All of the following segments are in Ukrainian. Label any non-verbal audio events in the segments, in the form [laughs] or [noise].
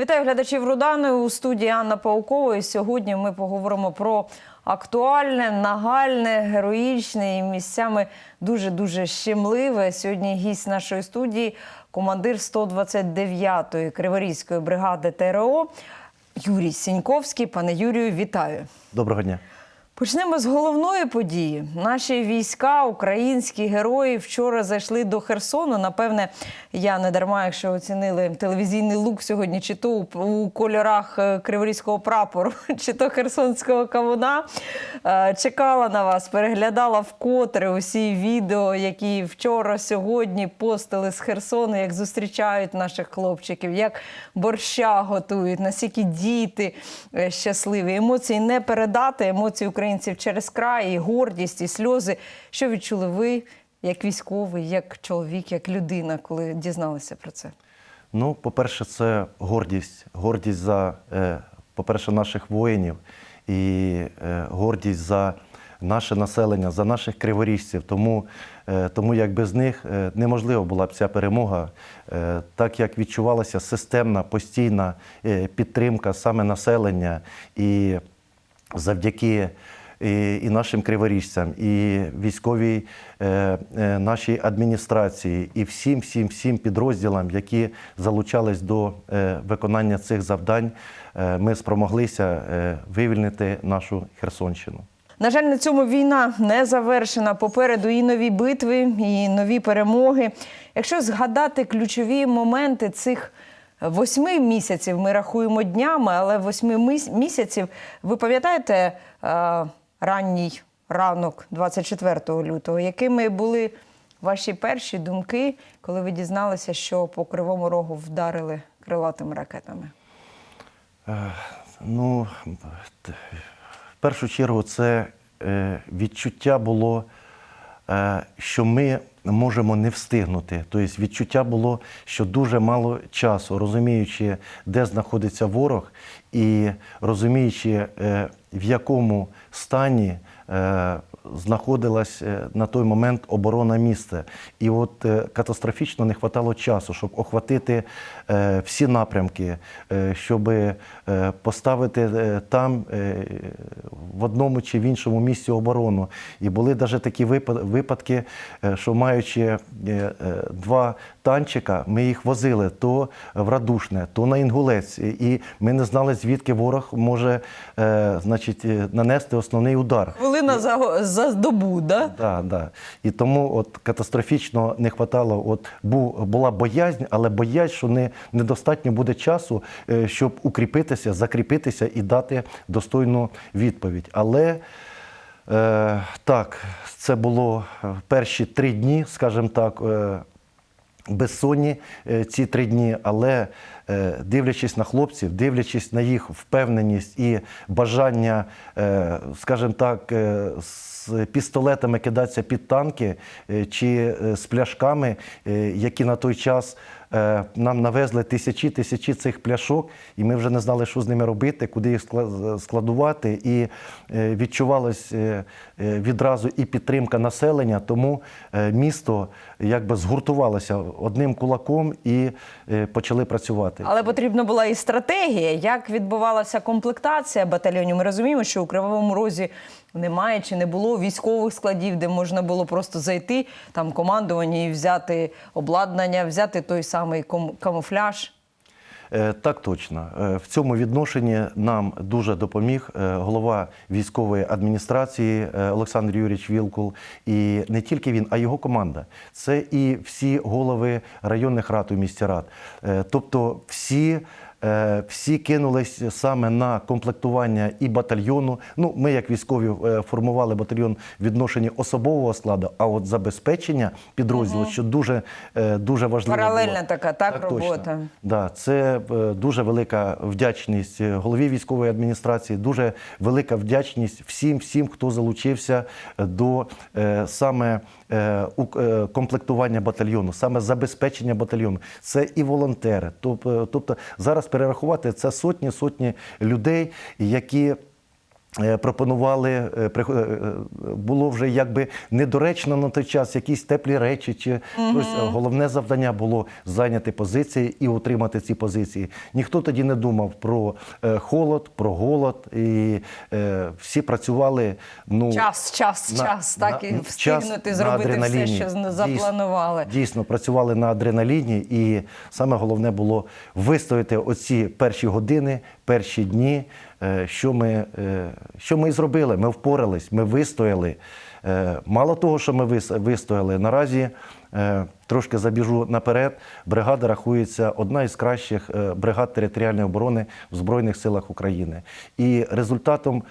Вітаю глядачів Рудани у студії Анна Паукова. І сьогодні ми поговоримо про актуальне, нагальне, героїчне і місцями дуже дуже щемливе. Сьогодні гість нашої студії, командир 129-ї Криворізької бригади ТРО Юрій Сіньковський. Пане Юрію, вітаю. Доброго дня. Почнемо з головної події. Наші війська, українські герої, вчора зайшли до Херсону. Напевне, я не дарма, якщо оцінили телевізійний лук сьогодні, чи то у- кольорах е, криворізького прапору, [laughs] чи то херсонського кавуна. Е, Чекала на вас, переглядала вкотре усі відео, які вчора, сьогодні постили з Херсону, як зустрічають наших хлопчиків, як борща готують, наскільки діти е, щасливі. Емоції не передати, емоції українців через край, і гордість, і сльози. Що відчули ви, як військовий, як чоловік, як людина, коли дізналися про це? Ну, по-перше, це гордість. Гордість за, е, по-перше, наших воїнів і е, гордість за наше населення, за наших криворіжців. Тому, е, тому як без них неможливо була б ця перемога, так як відчувалася системна, постійна підтримка саме населення і завдяки і, і нашим криворіжцям, і військовій е, е, нашій адміністрації, і всім, всім, всім підрозділам, які залучались до е, виконання цих завдань, е, ми спромоглися е, вивільнити нашу Херсонщину. На жаль, на цьому війна не завершена. Попереду і нові битви, і нові перемоги. Якщо згадати ключові моменти цих восьми місяців, ми рахуємо днями, але восьми міс- місяців, ви пам'ятаєте е, ранній ранок 24 лютого, якими були ваші перші думки, коли ви дізналися, що по кривому рогу вдарили крилатими ракетами? Е, Ну, в першу чергу, це е, відчуття було, е, що ми можемо не встигнути. Тобто відчуття було, що дуже мало часу, розуміючи, де знаходиться ворог, і розуміючи, в якому стані е, знаходилась е, на той момент оборона міста. І от е, катастрофічно не вистачало часу, щоб охватити всі напрямки, е, щоб е, поставити е, там е, в одному чи в іншому місці оборону. І були навіть такі випадки, е, що маючи е, е, два танчика, ми їх возили то в Радушне, то на Інгулець. І ми не знали, звідки ворог може е, значить, е, нанести основний удар. Хвилина за, за добу, да? Да, да. І тому от катастрофічно не хватало. От була боязнь, але боязнь, що не, недостатньо буде часу, е, щоб укріпитися, закріпитися і дати достойну відповідь. Але е, так, це було е, перші три дні, скажімо так. Е, безсонні ці три дні, але дивлячись на хлопців, дивлячись на їх впевненість і бажання, е, скажімо так, е, з пістолетами кидатися під танки е, чи е, з пляшками, е, які на той час е, нам навезли тисячі тисячі цих пляшок, і ми вже не знали, що з ними робити, куди їх скла- складувати. І е, відчувалась е, е, відразу і підтримка населення, тому е, місто якби згуртувалося одним кулаком і е, почали працювати. Але потрібна була і стратегія, як відбувалася комплектація батальйонів. Ми розуміємо, що у Кривому Розі немає чи не було військових складів, де можна було просто зайти там командування і взяти обладнання, взяти той самий камуфляж. Е, Так точно. Е, В цьому відношенні нам дуже допоміг е, голова військової адміністрації Олександр Юрійович Вілкул. І не тільки він, а його команда. Це і всі голови районних рад у місті рад. Тобто всі. Е, Всі кинулись саме на комплектування і батальйону. Ну, ми, як військові, е, формували батальйон в відношенні особового складу, а от забезпечення підрозділу, що дуже, е, дуже важливо. Паралельна було. така, так, точно. робота. Да, це дуже велика вдячність голові військової адміністрації, дуже велика вдячність всім, всім, хто залучився до саме комплектування батальйону, саме забезпечення батальйону. Це і волонтери. Тоб- Тобто зараз перерахувати це сотні сотні людей, які пропонували, е, приход- е, е, було вже якби недоречно на той час якісь теплі речі, чи щось. Головне завдання було зайняти позиції і утримати ці позиції. Ніхто тоді не думав про холод, про голод, і всі працювали. Ну, Час, час, на- час, так і встигнути зробити все, що зна- Дійсно, запланували. Дійсно, працювали на адреналіні, і саме головне було вистояти оці перші години, перші дні. Е, Що ми, е, що ми зробили? Ми впорались, ми вистояли. Е, Мало того, що ми вистояли, наразі трошки забіжу наперед. Бригада рахується одна із кращих бригад територіальної оборони в Збройних силах України. І результатом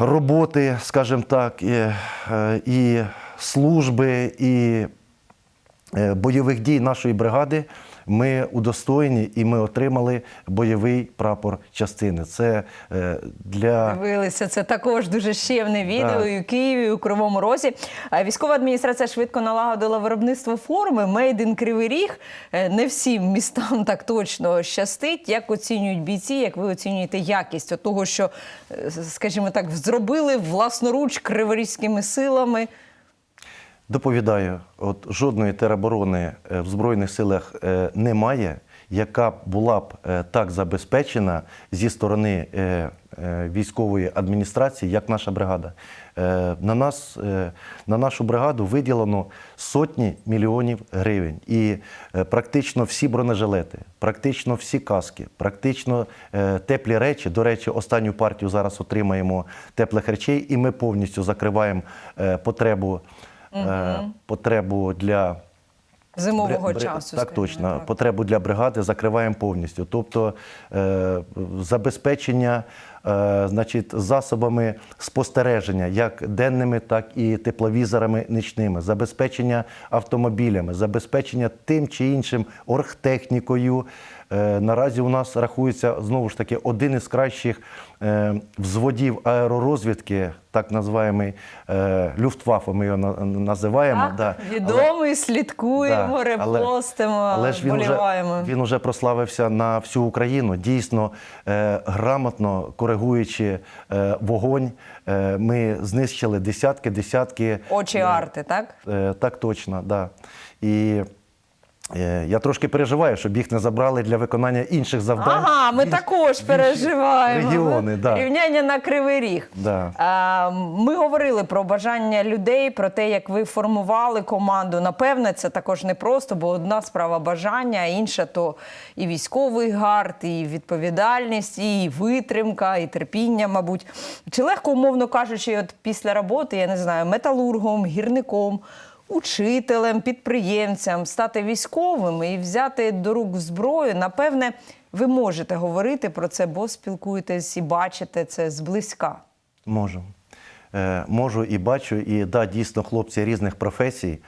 роботи, скажімо так, і, і служби, і бойових дій нашої бригади ми удостоєні і ми отримали бойовий прапор частини. Це е, для Дивилися це також дуже щемне відео і у Києві, і у Кривому Розі. Військова адміністрація швидко налагодила виробництво форми Made in Кривий Ріг. Е, Не всім містам [laughs] так точно щастить. Як оцінюють бійці? Як ви оцінюєте якість от того, що, е, скажімо так, зробили власноруч криворізькими силами? Доповідаю, от жодної тероборони е, в Збройних силах е, немає, яка була б е, так забезпечена зі сторони військової адміністрації, як наша бригада. На нас, на нашу бригаду виділено сотні мільйонів гривень. І практично всі бронежилети, практично всі каски, практично теплі речі. До речі, останню партію зараз отримаємо теплих речей, і ми повністю закриваємо потребу е, потребу для Зимового бри- часу. Так точно. так. Потребу для бригади закриваємо повністю. Тобто е, забезпечення значить, засобами спостереження, як денними, так і тепловізорами нічними, забезпечення автомобілями, забезпечення тим чи іншим оргтехнікою. Е, наразі у нас рахується знову ж таки один із кращих е, взводів аеророзвідки, так називаємий е, Люфтваффе, ми його називаємо. Так, да. Але- відомий, слідкуємо, Да, репостимо, але ж він вболіваємо. він уже прославився на всю Україну. Дійсно, е, грамотно коригуючи е, вогонь, е, ми знищили десятки, десятки. Очі е, арти, так? Так точно, да. І я трошки переживаю, щоб їх не забрали для виконання інших завдань. Ага, ми також переживаємо. Регіони, да. Рівняння на Кривий Ріг. Да. Ми говорили про бажання людей, про те, як ви формували команду. Напевне, це також непросто, бо одна справа бажання, а інша то і військовий гард, і відповідальність, і витримка, і терпіння, мабуть. Чи легко, умовно кажучи, от після роботи, я не знаю, металургом, гірником. Учителем, підприємцям стати військовим і взяти до рук зброю, напевне, ви можете говорити про це, бо спілкуєтесь і бачите це зблизька. Можу. Е, можу і бачу, і да, дійсно хлопці різних професій,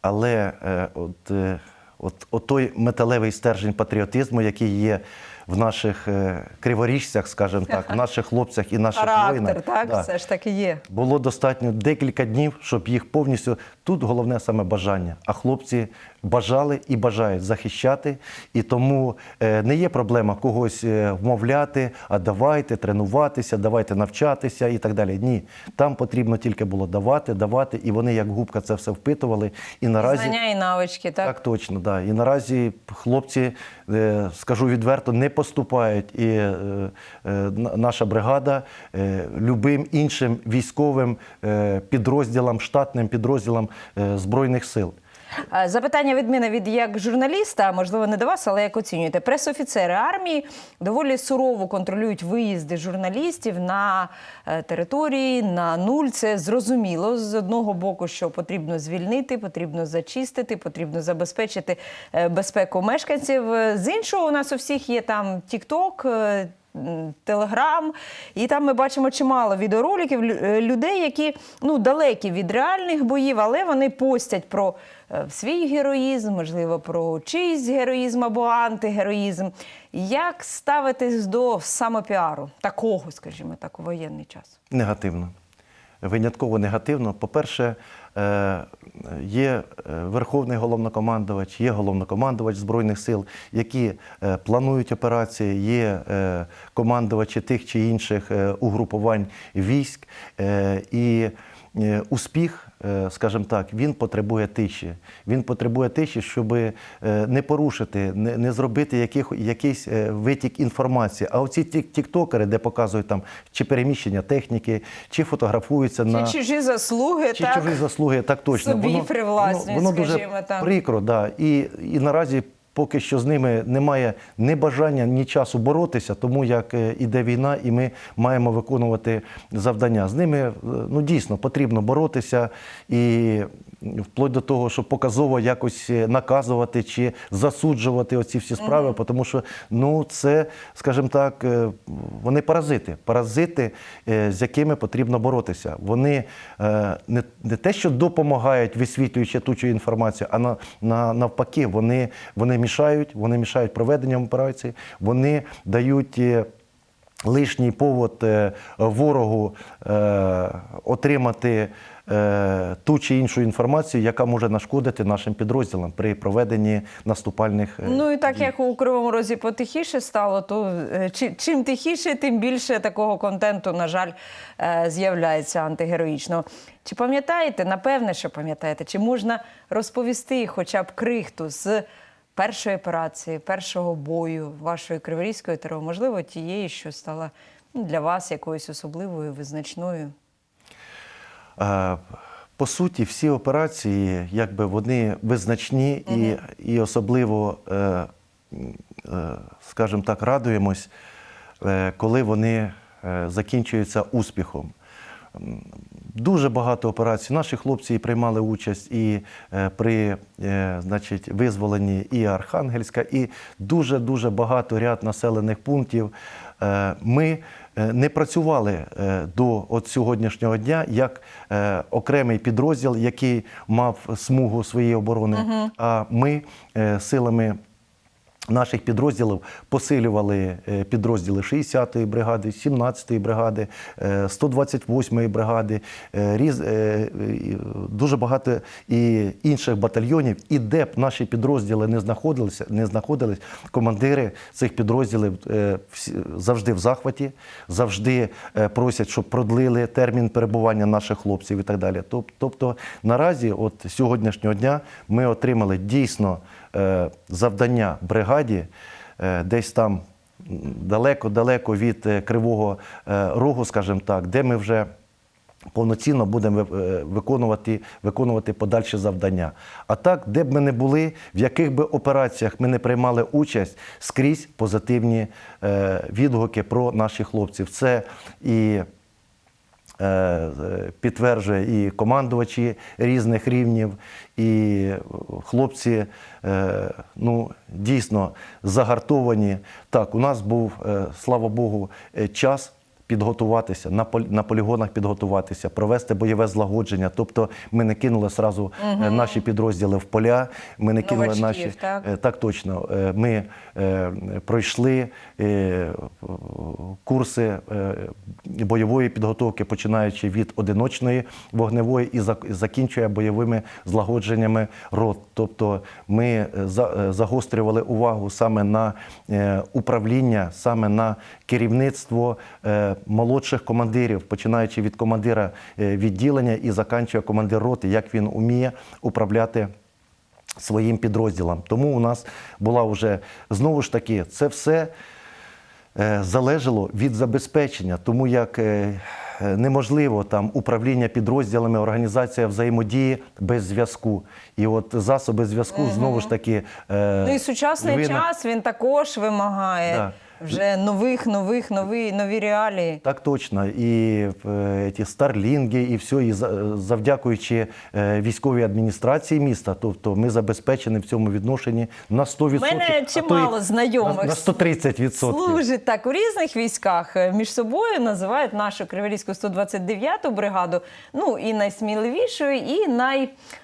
але е, от, е, от, от той металевий стержень патріотизму, який є в наших е, криворіжцях, скажімо так, в наших хлопцях і наших Характер, воїнах. так, да, все ж таки є. було достатньо декілька днів, щоб їх повністю. Тут головне саме бажання. А хлопці бажали і бажають захищати. І тому е, не є проблема когось е, вмовляти, а давайте тренуватися, давайте навчатися і так далі. Ні, там потрібно тільки було давати, давати, і вони як губка це все впитували. І наразі Знання і навички, так? так, точно, да. І наразі хлопці, скажу відверто, не поступають. І е, е, на- наша бригада е, любим іншим військовим е, підрозділам, штатним підрозділам Збройних сил. Е, Запитання від мене від як журналіста, можливо, не до вас, але як оцінюєте. Пресофіцери армії доволі сурово контролюють виїзди журналістів на е, території, на нуль. Це зрозуміло з одного боку, що потрібно звільнити, потрібно зачистити, потрібно забезпечити е, безпеку мешканців. З іншого, у нас у всіх є там Тік-Ток. Телеграм, і там ми бачимо чимало відеороликів е, людей, які ну далекі від реальних боїв, але вони постять про е, свій героїзм, можливо, про чийсь героїзм або антигероїзм. Як ставитись до самопіару такого, скажімо так, у воєнний час? Негативно. Винятково негативно. По-перше, е, є е, Верховний головнокомандувач, є головнокомандувач Збройних сил, які е, планують операції, є командувачі тих чи інших угрупувань військ. І успіх, е, скажімо так, він потребує тиші. Він потребує тиші, щоб е, не порушити, не, зробити яких, якийсь е, витік інформації. А оці тіктокери, де показують там чи переміщення техніки, чи фотографуються на Чи чужі заслуги, чи так? чужі заслуги, так точно. собі привласнюють, воно, воно дуже скажімо так. прикро, да. і, і наразі. Поки що з ними немає ні бажання, ні часу боротися, тому як е, іде війна, і ми маємо виконувати завдання. З ними е, ну дійсно потрібно боротися і вплоть до того, щоб показово якось е, наказувати чи засуджувати оці всі справи, тому що ну це, скажімо так, вони паразити, паразити, з якими потрібно боротися. Вони не, не те, що допомагають, висвітлюючи ту чи інформацію, а на, на, навпаки, вони, вони мішають, вони мішають проведенням операції, вони дають. е, Лишній повод е, ворогу е, отримати ту чи іншу інформацію, яка може нашкодити нашим підрозділам при проведенні наступальних Ну і так як у Кривому Розі потихіше стало, то чи- чим тихіше, тим більше такого контенту, на жаль, з'являється антигероїчного. Чи пам'ятаєте, напевне, що пам'ятаєте, чи можна розповісти хоча б крихту з першої операції, першого бою вашої Криворізької ТРО, можливо, тієї, що стала ну, для вас якоюсь особливою, визначною? Е, По суті, всі операції, якби вони визначні і, і особливо, е, е, скажімо так, радуємось, коли вони закінчуються успіхом. Дуже багато операцій. Наші хлопці приймали участь і е, при е, значить, визволенні і Архангельська, і дуже дуже багато ряд населених пунктів. Е, Ми не працювали до от сьогоднішнього дня як окремий підрозділ, який мав смугу своєї оборони. А ми силами. Наших підрозділів посилювали е, підрозділи 60-ї бригади, 17-ї бригади, е, 128-ї бригади, е, різ, е, дуже багато і інших батальйонів. І де б наші підрозділи не знаходилися, не знаходились, командири цих підрозділів е, завжди в захваті, завжди е, просять, щоб продлили термін перебування наших хлопців і так далі. Тоб- Тобто наразі, от сьогоднішнього дня, ми отримали дійсно е, завдання бригаді е, десь там далеко-далеко від е, Кривого е, Рогу, скажімо так, де ми вже повноцінно будемо е, виконувати, виконувати подальші завдання. А так, де б ми не були, в яких би операціях ми не приймали участь, скрізь позитивні е, відгуки про наших хлопців. Це і е, е, підтверджує і командувачі різних рівнів, і хлопці е, ну, дійсно загартовані. Так, у нас був, е, слава Богу, е, час. Підготуватися на полі- на полігонах, підготуватися, провести бойове злагодження. Тобто ми не кинули сразу е, наші підрозділи в поля. Ми не кинули Новачків, наші так? Е, Так, точно. Е, Ми пройшли курси бойової підготовки, починаючи від одиночної вогневої і зак- закінчує бойовими злагодженнями рот. Тобто ми за- загострювали увагу саме на управління, саме на керівництво молодших командирів, починаючи від командира е, відділення і заканчує командир роти, як він уміє управляти своїм підрозділам. Тому у нас була вже знову ж таки це все е, залежало від забезпечення, тому як е, неможливо там управління підрозділами, організація взаємодії без зв'язку. І от засоби зв'язку знову ж таки. Ну і сучасний час він також вимагає Да. Вже нових, нових, нові, нові реалії. Так точно. І е, ті старлінги, і все, і за- завдякуючи е, військовій адміністрації міста, тобто ми забезпечені в цьому відношенні на 100%. У мене чимало знайомих На, на 130%. Служить так у різних військах е, між собою називають нашу Криворізьку 129-ту бригаду. Ну і найсміливішою, і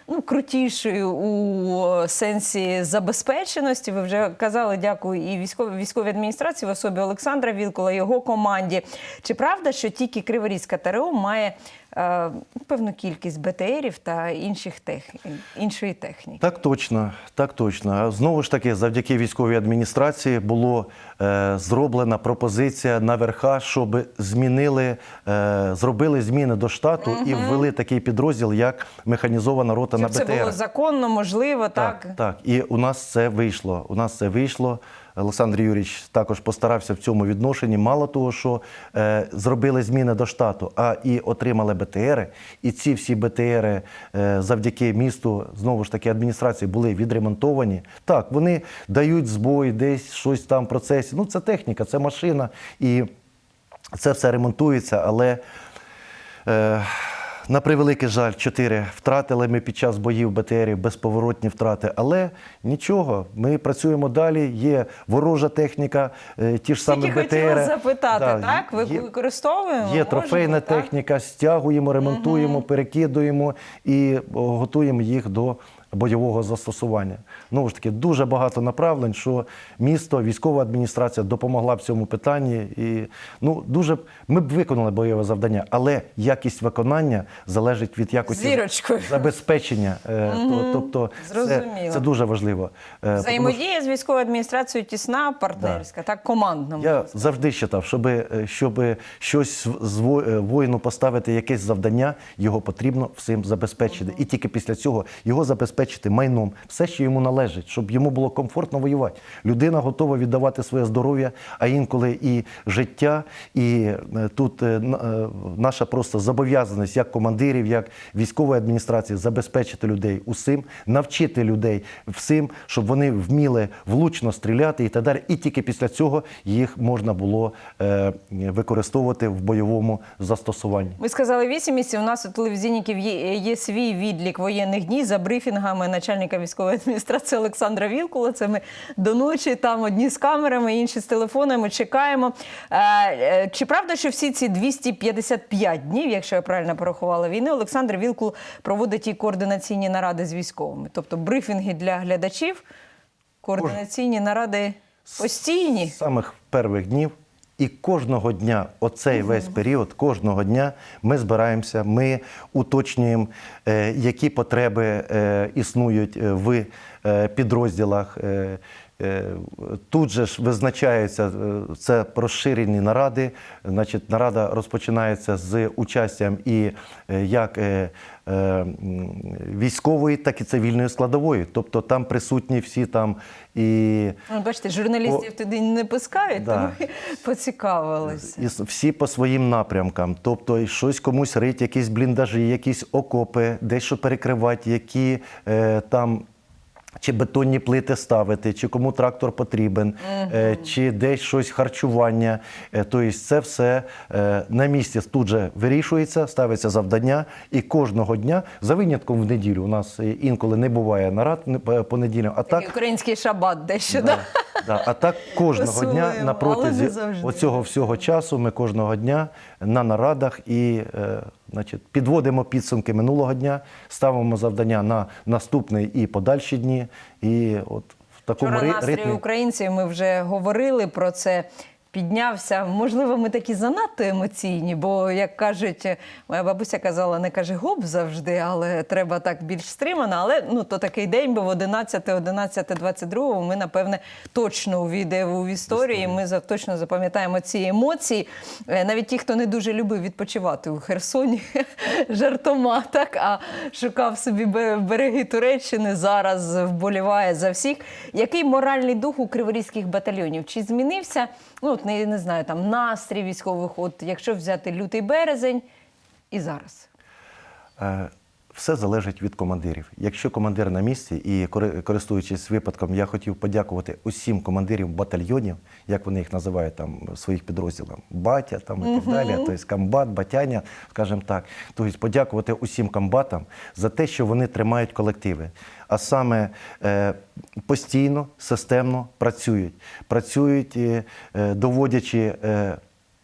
найкрутішою у сенсі забезпеченості. Ви вже казали, дякую і військовій військовій адміністрації в особі Олександра Вілкула, його команді. Чи правда, що тільки Криворізька ТРО має е, певну кількість БТРів та інших тех... іншої техніки. Так точно, так точно. Знову ж таки, завдяки військовій адміністрації було е, зроблена пропозиція на верха, щоб змінили, е, зробили зміни до штату і ввели такий підрозділ, як механізована рота Щоб на це БТР. було законно, можливо, так. Так, так. І у нас це вийшло. У нас це вийшло. Олександр Юрійович також постарався в цьому відношенні. Мало того, що е, зробили зміни до штату, а і отримали БТРи. І ці всі БТРи е, завдяки місту, знову ж таки, адміністрації були відремонтовані. Так, вони дають збой, десь щось там в процесі. Ну, це техніка, це машина. І це все ремонтується, але. Е, на превеликий жаль, чотири втратили ми під час боїв БТРів безповоротні втрати. Але нічого, ми працюємо далі. Є ворожа техніка, е, ті ж самі БТР. Хотіла запитати, Да, так? Ви є- використовуємо? Є трофейна так? техніка, стягуємо, ремонтуємо, перекидуємо і готуємо їх до бойового застосування. Знову ж таки, дуже багато направлень, що місто, військова адміністрація допомогла в цьому питанні. І ну дуже ми б виконали бойове завдання, але якість виконання залежить від якості Зірочкою. забезпечення. Е, то- Тобто, це, це дуже важливо. Е, тому що- Взаємодія з військовою адміністрацією тісна, партнерська, так, командна. я сказати. завжди вважав, щоб, щоб щось з е, воїну поставити якесь завдання, його потрібно всім забезпечити. І тільки після цього його забезпечити майном, все, що йому належить, щоб йому було комфортно воювати. Людина готова віддавати своє здоров'я, а інколи і життя. І е, тут е, е, наша просто зобов'язаність як командирів, як військової адміністрації забезпечити людей усім, навчити людей всім, щоб вони вміли влучно стріляти і так далі. І тільки після цього їх можна було використовувати в бойовому застосуванні. Ви сказали 8 місяців. У нас у телевізійників є, є свій відлік воєнних днів за брифінгами начальника військової адміністрації Олександра Вілкула. Це ми до ночі там одні з камерами, інші з телефонами чекаємо. Е, е, Чи правда, що всі ці 255 днів, якщо я правильно порахувала війни, Олександр Вілкул проводить і координаційні наради з військовими, тобто брифінги для глядачів, координаційні наради постійні. З самих перших днів. І кожного дня, оцей весь період, кожного дня ми збираємося, ми уточнюємо, е, які потреби е, існують е, в підрозділах. Е, Тут же ж визначаються е, це розширені наради. Значить, нарада розпочинається з участям і е, як військової, так і цивільної складової. Тобто там присутні всі там і Ну, бачите, журналістів туди не пускають, Да. тому [laughs] поцікавилися. І всі по своїм напрямкам. Тобто, щось комусь рить, якісь бліндажі, якісь окопи, дещо перекривати, які там. Чи бетонні плити ставити, чи кому трактор потрібен, е, чи десь щось харчування. Е, Тобто це все е, на місці тут же вирішується, ставиться завдання, і кожного дня, за винятком в неділю, у нас інколи не буває нарад по неділям, а так український шабат дещо, Да, да? А так кожного дня на протязі оцього всього часу ми кожного дня на нарадах і значить, підводимо підсумки минулого дня, ставимо завдання на наступний і подальші дні. І от в такому Вчора настрій ритмі. українців, ми вже говорили про це. Піднявся, можливо, ми такі занадто емоційні, бо як кажуть, моя бабуся казала, не каже гоп завжди, але треба так більш стримано. Але ну то такий день був 11, 11, 22. Ми напевне точно увійдемо в історію. і Ми точно запам'ятаємо ці емоції. Е, Навіть ті, хто не дуже любив відпочивати у Херсоні, [laughs] жартома, так а шукав собі береги Туреччини. Зараз вболіває за всіх. Який моральний дух у криворізьких батальйонів? Чи змінився? Ну от не, не знаю, там настрій військових. От якщо взяти лютий березень і зараз. Все залежить від командирів. Якщо командир на місці, і кори- користуючись випадком, я хотів подякувати усім командирів батальйонів, як вони їх називають там своїх підрозділах, батя там і так далі, тобто комбат, батяня, скажімо так. Тобто подякувати усім комбатам за те, що вони тримають колективи. А саме е, постійно, системно працюють. Працюють, е, е, доводячи.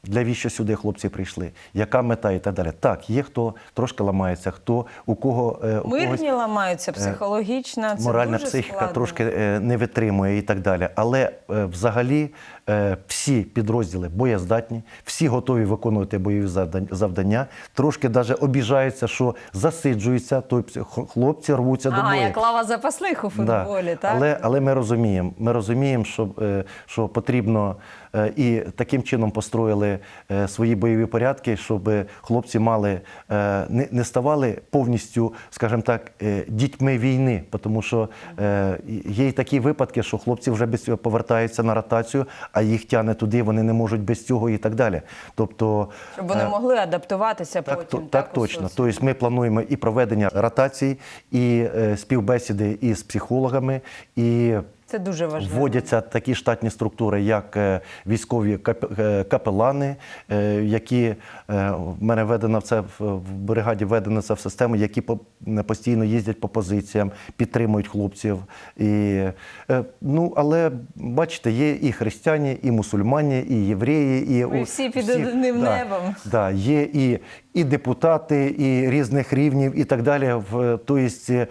Е, Для сюди хлопці прийшли? Яка мета і так далі? Так, є хто трошки ламається, хто у кого е, у когось Мирні ламаються, психологічна, це моральна дуже психіка складно. трошки е, не витримує і так далі. Але е, взагалі е, всі підрозділи боєздатні, всі готові виконувати бойові завдання. Трошки навіть обіжаються, що засиджуються, х- хлопці рвуться до А, як лава запасних у футболі, так? Але, але ми розуміємо, ми розуміємо, що, е, що потрібно е, і таким чином построїли е, свої бойові порядки, щоб хлопці мали е, не, ставали повністю, скажімо так, е, дітьми війни, тому що е, є й такі випадки, що хлопці вже без цього повертаються на ротацію, а їх тягне туди, вони не можуть без цього і так далі. Тобто, Щоб вони е, могли адаптуватися так, потім. то- так точно. Тобто ми плануємо і проведення ротацій, і е, співбесіди із психологами, і Це дуже важливо. вводяться такі штатні структури, як е, військові е, капелани, е, які в мене введено в це в бригаді введено це в систему, які постійно їздять по позиціям, підтримують хлопців. І, ну, але бачите, є і християни, і мусульмані, і євреї, і Ми всі під всі- одним да, небом. Да, є і, і депутати, і різних рівнів, і так далі. В- Тобто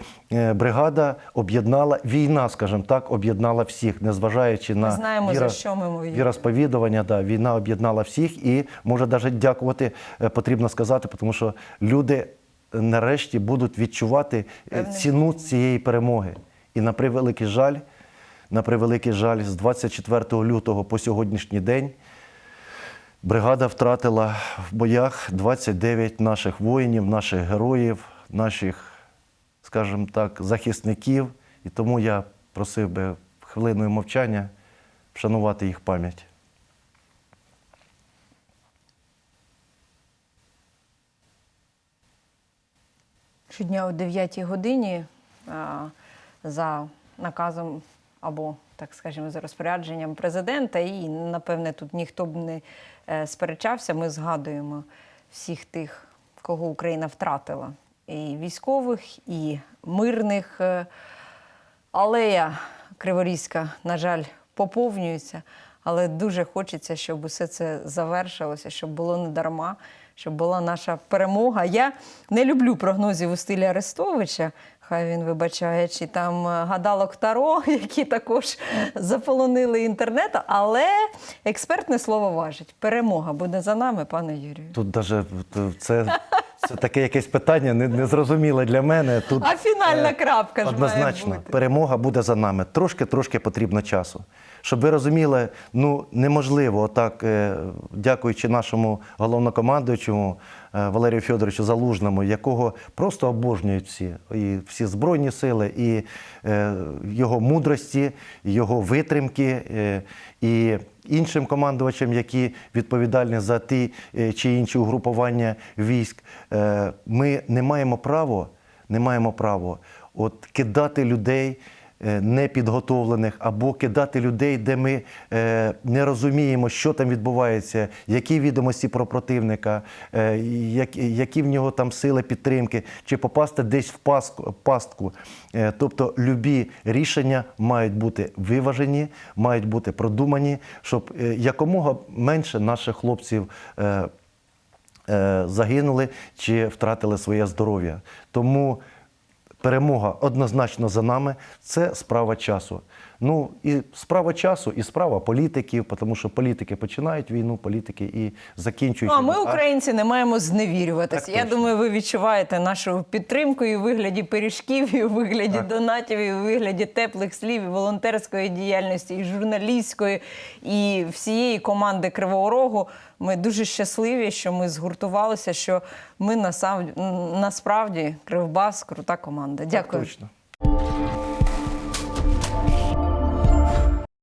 бригада об'єднала, війна, скажімо так, об'єднала всіх, незважаючи на знаємо, за що ми віросповідування. Да, війна об'єднала всіх і може навіть дякувати, е, потрібно сказати, тому що люди нарешті будуть відчувати е, ціну цієї перемоги. І на превеликий жаль, на превеликий жаль, з 24 лютого по сьогоднішній день Бригада втратила в боях 29 наших воїнів, наших героїв, наших, скажімо так, захисників. І тому я просив би хвилиною мовчання вшанувати їх пам'ять. Щодня о 9 годині за наказом або, так скажімо, за розпорядженням президента, і напевне тут ніхто б не е, сперечався. Ми згадуємо всіх тих, кого Україна втратила, і військових, і мирних. Е, Алея Криворізька, на жаль, поповнюється, але дуже хочеться, щоб усе це завершилося, щоб було не дарма, щоб була наша перемога. Я не люблю прогнозів у стилі Арестовича. Хай він вибачає, чи там е, гадалок Таро, [laughs] які також заполонили інтернет. Але експертне слово важить. Перемога буде за нами, пане Юрію. Тут навіть це, це таке якесь питання не- незрозуміле для мене. Тут А фінальна е, крапка ж Однозначно, має бути. перемога буде за нами. Трошки-трошки потрібно часу. Щоб ви розуміли, ну неможливо отак, е, дякуючи нашому головнокомандуючому е, Валерію Федоровичу Залужному, якого просто обожнюють всі, і всі збройні сили, і е, його мудрості, його витримки, е, і іншим командувачам, які відповідальні за ті е, чи інші угрупування військ. Е, Ми не маємо права, не маємо права от кидати людей непідготовлених або кидати людей, де ми е, не розуміємо, що там відбувається, які відомості про противника, е, які в нього там сили підтримки, чи попасти десь в пастку. Е, Тобто любі рішення мають бути виважені, мають бути продумані, щоб е, якомога менше наших хлопців. е, е, загинули чи втратили своє здоров'я. Тому перемога однозначно за нами це справа часу. Ну і справа часу, і справа політиків, тому що політики починають війну, політики і закінчують. Ну, а ми, українці, не маємо зневірюватися. Я точно. думаю, ви відчуваєте нашу підтримку і у вигляді пиріжків, і у вигляді донатів, і у вигляді теплих слів, і волонтерської діяльності, і журналістської, і всієї команди Кривого Рогу. Ми дуже щасливі, що ми згуртувалися, що ми насав- насправді Кривбас крута команда. Так Дякую. точно.